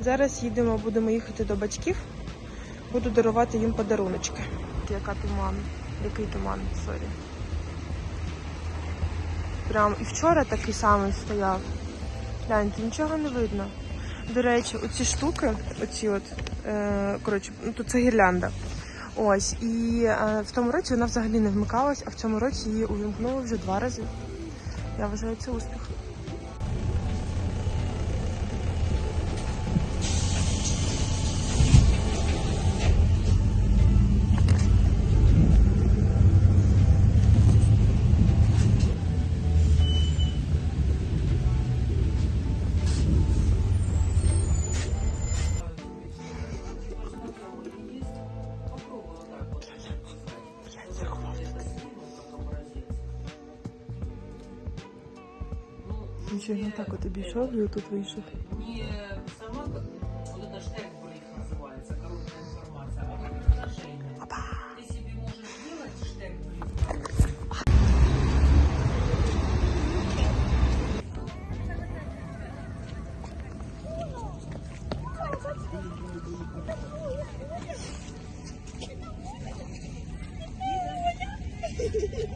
Зараз їдемо, будемо їхати до батьків. Буду дарувати їм подаруночки. Яка туман? Який туман, сорі. Прям і вчора такий самий стояв. Гляньте, нічого не видно. До речі, оці штуки, оці от, е, коротше, ну тут це гірлянда. Ось, і е, в тому році вона взагалі не вмикалась, а в цьому році її увімкнули вже два рази. Я вважаю це успіх. Нічого не так от обійшов і тут вийшов. не сама, как вот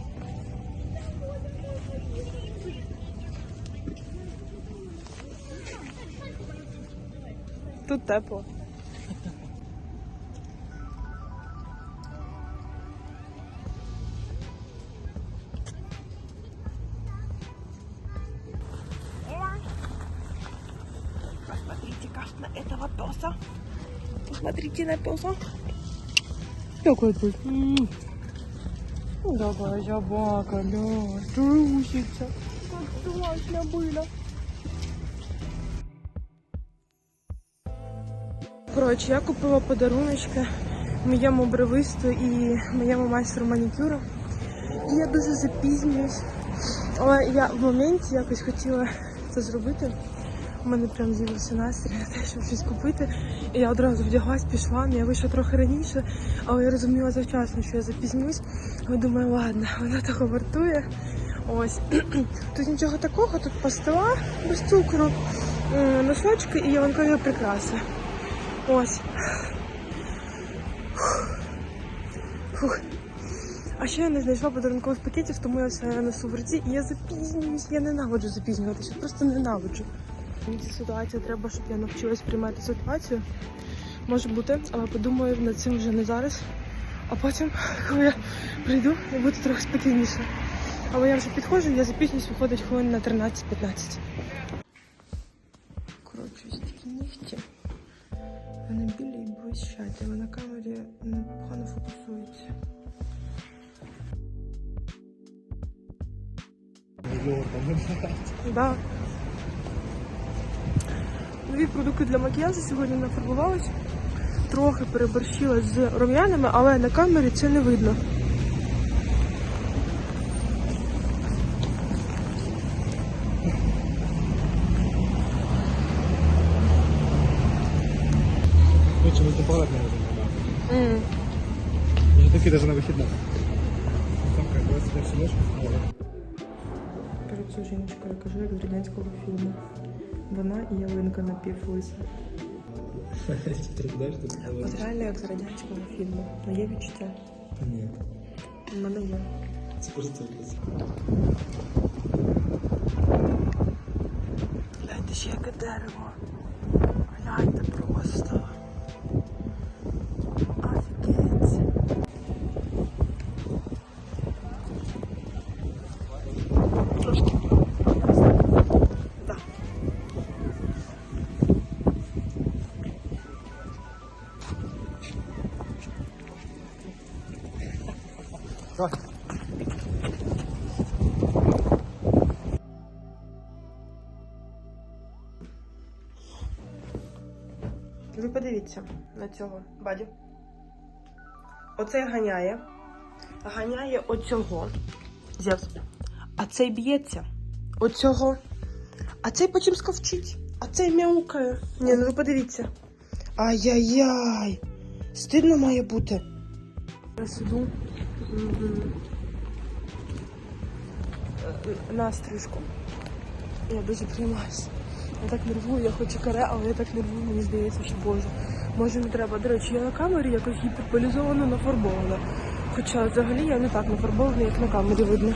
Тепло. Посмотрите-ка на этого песа. Посмотрите на песа. Какой тут? Давай, собака, да, трусится. Как классно было. Коротше, я купила подаруночки моєму бровисту і моєму майстру манікюру. І я дуже запізнююсь. Але я в моменті якось хотіла це зробити. У мене прям з'явився настрій на те, щоб щось купити. І я одразу вдяглась, пішла. Ну, Я вийшла трохи раніше, але я розуміла завчасно, що я запізнюсь. Але думаю, ладно, вона того вартує. Ось. Тут нічого такого, тут пастила без цукру, носочки і ялинкові прикраси. Ось. Фух. А ще я не знайшла подарункових пакетів, тому я все несу в руці і я запізнююсь. Я ненавиджу запізнюватися, просто ненавиджу. Мені ця ситуація треба, щоб я навчилась приймати ситуацію. Може бути, але подумаю над цим вже не зараз. А потім, коли я прийду, я буду трохи спокійніше. Але я вже підходжу, я запізнююсь, виходить хвилин на 13-15. Коротше, ось такі нігті. Вони білі і блищать, але на камері погано фокусується. Да. Нові продукти для макіяжу сьогодні нафарбувалась. Трохи переборщила з рум'янами, але на камері це не видно. Лучше выступала на этом канале. М. Я такие даже на выходных. Там как бы себя всю ночь посмотрела. Кажу, жіночка, я кажу, як з радянського фільму. Вона і ялинка напівлиса. Ты знаешь, что ты От говоришь? реально як з радянського фільму. Ну, є відчуття. Нет. У мене є. Это просто ужас. Гляньте ще яке дерево. Гляньте просто. Подивіться на цього бадю. Оцей ганяє. Ганяє оцього. Зевс. А цей б'ється. Оцього. А цей потім сковчить. А цей мяукає. Ні, ну ви подивіться. Ай-яй-яй. Стидно має бути. Я сиду. е, На стрижку. Я дуже приймаюся. Я так нервую, я хочу каре, але я так нервую, мені здається, що боже. Може не треба. До речі, я на камері якось гіперполізовано нафарбована. Хоча взагалі я не так нафарбована, як на камері видно.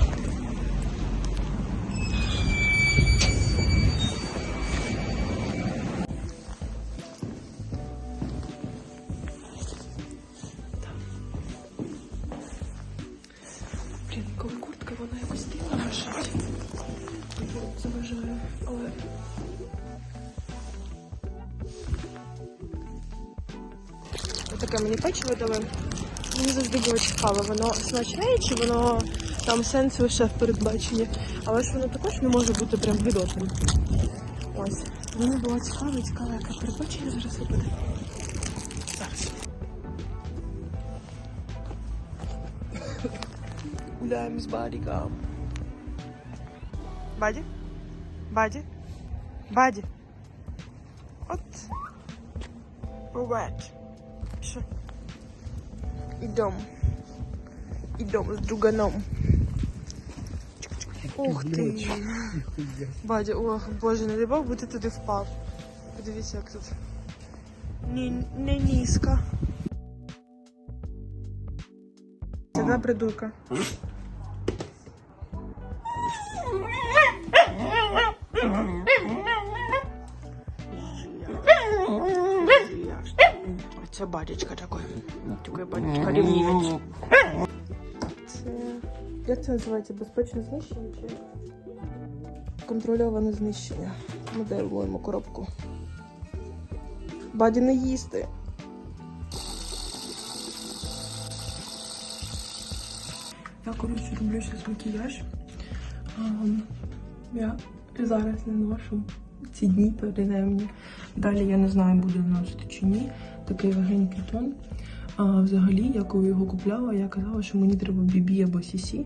Цікаво, воно смачне чи воно там сенси лише в передбаченні. Але ж воно також не може бути прям гидотним. Ось. Мені було цікаво, цікаво, яке передбачення зараз випаде. Зараз. Гуляємо з Бадіком. Баді? Баді? Баді? От. Привет. Що? Ідем. Ідем з друганом. Ух ти. Бадя, ох, боже, не дай Бог, би ти туди впав. Подивіться, як тут. Ні, не низько. Одна придурка. Оце батечка такой. Такой батечка рівнівець. Як це називається? Безпечне знищення чи контрольоване знищення? Ми даруємо коробку. Баді не їсти. Я, коротше, роблю зараз макіяж. Я зараз не ношу ці дні, принаймні. Далі я не знаю, буду носити чи ні. Такий легенький тон. А взагалі, я коли його купляла, я казала, що мені треба BB або CC.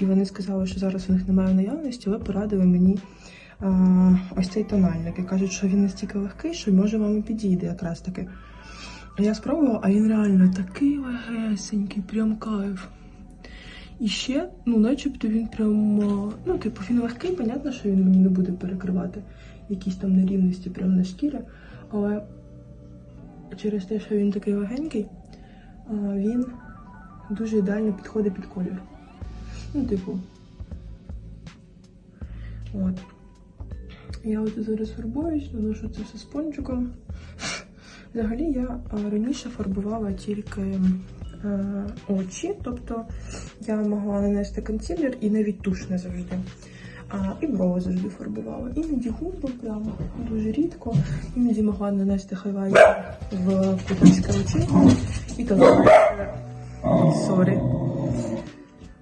І вони сказали, що зараз у них немає наявності, але порадили мені а, ось цей тональник. І кажуть, що він настільки легкий, що може вам і підійде якраз таки. Я спробувала, а він реально такий легесенький, прям кайф. І ще, ну, начебто він прям, ну, типу, він легкий, понятно, що він мені не буде перекривати якісь там нерівності прямо на шкірі, але через те, що він такий легенький, він дуже ідеально підходить під колір. Ну, типу. От. Я от зараз фарбуюсь, наношу це все спончиком. Взагалі я раніше фарбувала тільки е, очі, тобто я могла нанести консилер і навіть туш не завжди. А, і брови завжди фарбувала. Іноді губи прямо дуже рідко. Іноді могла нанести хайлайтер в куточки очі. То знаєте, сорі.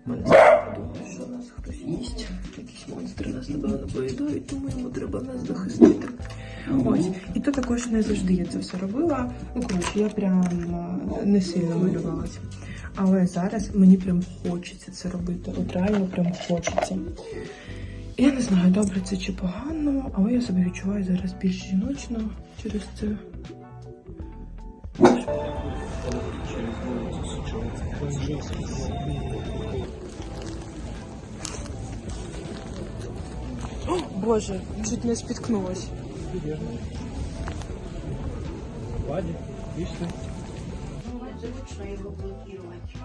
Мене подумає, що нас хтось їсть. Якісь монстри нас напевно поїдають, тому йому треба нас захистити. Ось. І то також не завжди я це все робила. Ну, коротше, я прям не сильно малювалася. Але зараз мені прям хочеться це робити. От реально прям хочеться. Я не знаю, добре це чи погано, але я себе відчуваю зараз більш жіночно через це. О, Боже, чуть не спіткнулась. Баді, пішли. Зручно его блокировать.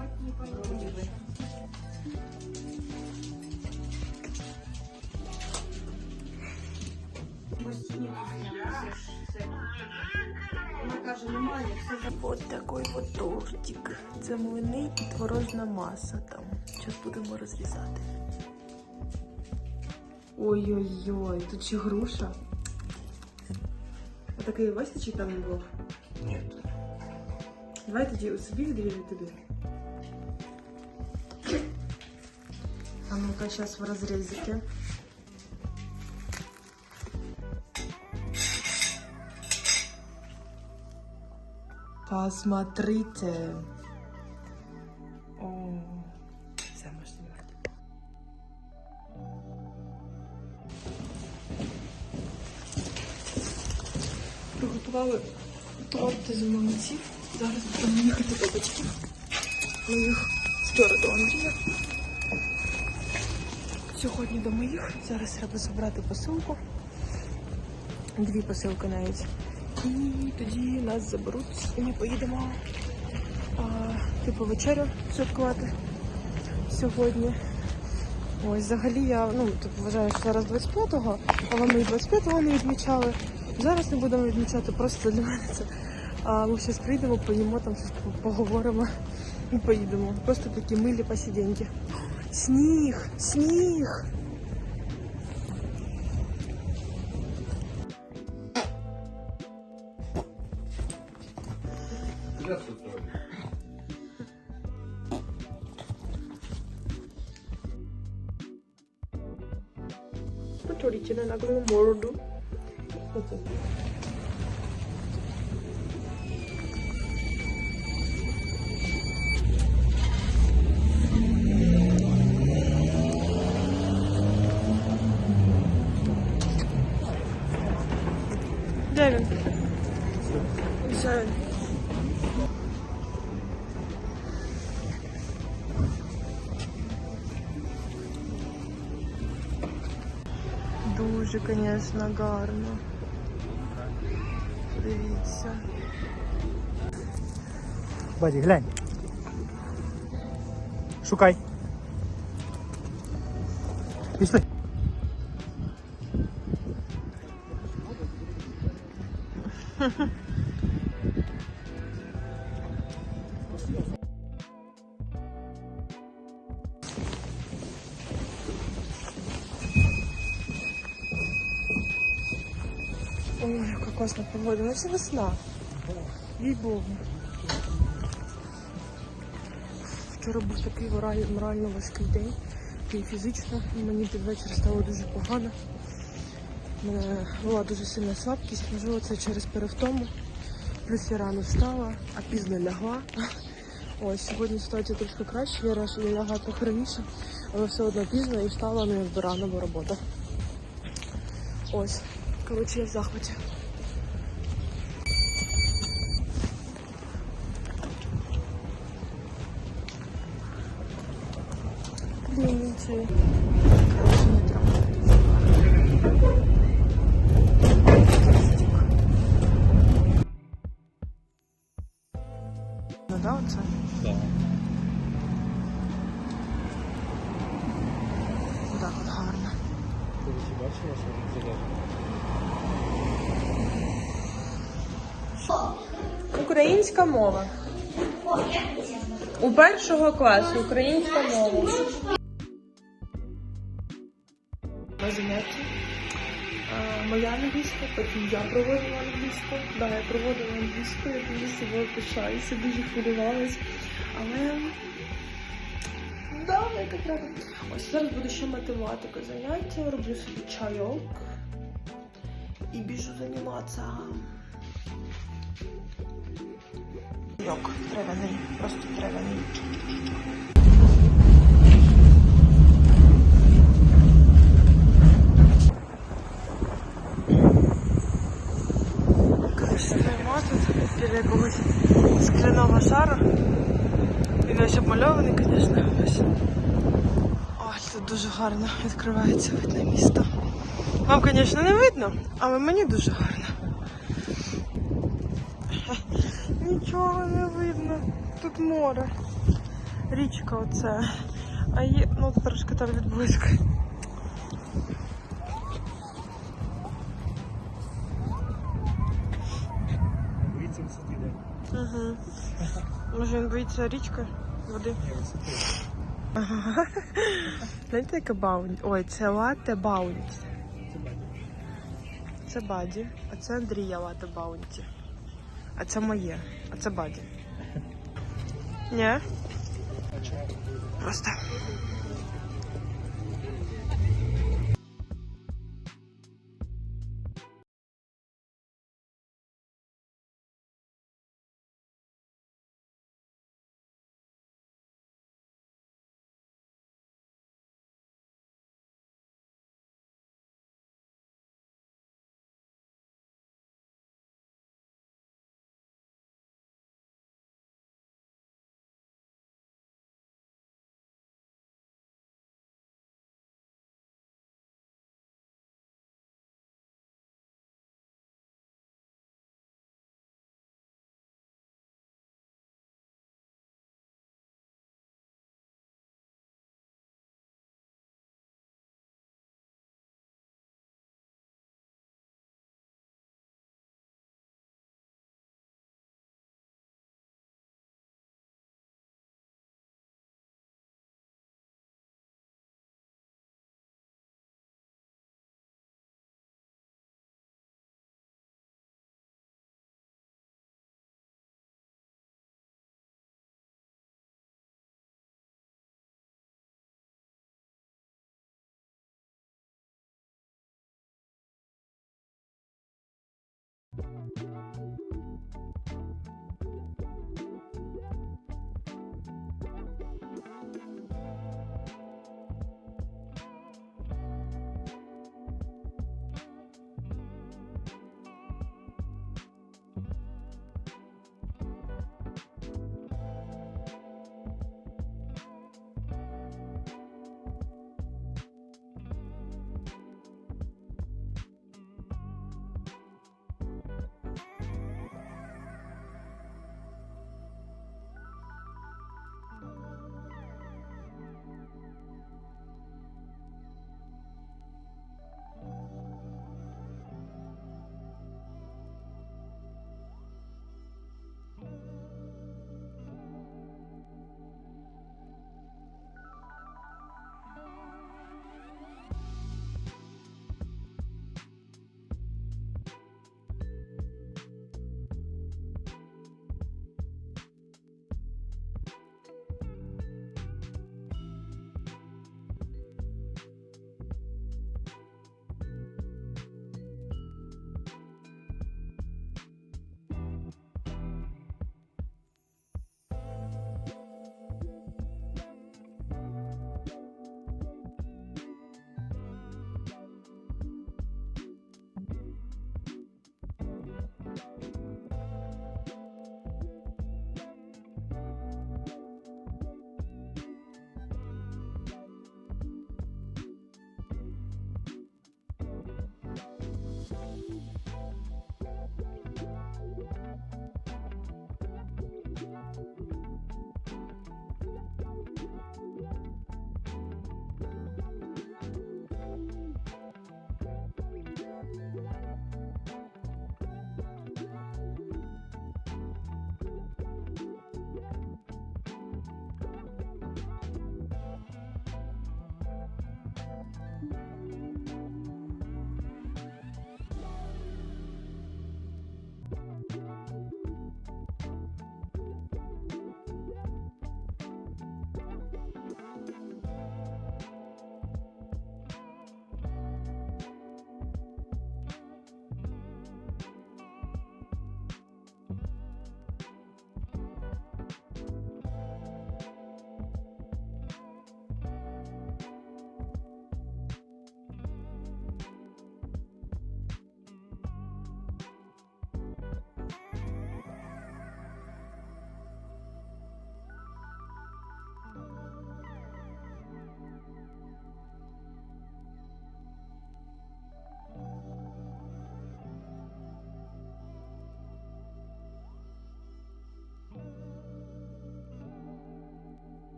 Вот такой вот тортик. Це млини і творожна маса там. Зараз будемо розрізати. Ой-ой-ой, тут ще груша. А такий вистачить там не був? Ні. Давай тоді собі відріжу тобі. А ну-ка, сейчас в разрезике. Посмотрите. О, все можна знімати. Приготували торти з млинців. Зараз будемо їхати до батьків. Моїх вчора до Андрія. Сьогодні до моїх. Зараз треба забрати посилку. Дві посилки навіть. І тоді нас заберуть і ми поїдемо а, типу вечерю святкувати сьогодні. Ось взагалі я ну типу, вважаю, що зараз 25-го, але ми 25-го не відмічали. Зараз не будемо відмічати, просто для мене це. А ми зараз прийдемо, поїмо там щось поговоримо і поїдемо. Просто такі милі посиденьки. Сніг! Сніг! അതിന് മുഴുടും Gelin. Güzel. Дуже, звісно, гарно. Дивіться. Баді, глянь. Шукай. Пішли. Ой, яка класна погода. Ну це весна. Їй Богу. Вчора був такий морально важкий день. І фізично мені під вечір стало дуже погано. У мене була дуже сильна слабкість, можливо, це через перевтому. Плюс я рано встала, а пізно лягла. Ось сьогодні ситуація трошки краще, я раз я лягла трохи раніше, але все одно пізно і встала не якби рано, бо робота. Ось, коротше, я в захваті. Ну да, оце? Так. Так от гарно. Ти бачила, що він Українська мова. У першого класу українська мова. А, Моя англійська, потім я проводила англійську. Да, я проводила англійську, я дуже собою пишаюся, дуже хвилювалась. Але да, яка треба. Ось зараз буде ще математика заняття, роблю собі чайок і біжу займатися. Йок, травяний, просто травяний. Коротше, шару. Він ось обмальований, звісно. Ось. Тут дуже гарно відкривається видне місто. Вам, звісно, не видно, але мені дуже гарно. Нічого не видно. Тут море. Річка оце. А є, ну трошки там відблиск. Боїться висоти, да? Угу. Може він боїться річки, води. Знаєте, яке баунті? Ой, це лате баунті. Це баді. А це Андрія лате баунті. А це моє, а це баді. Ні? Просто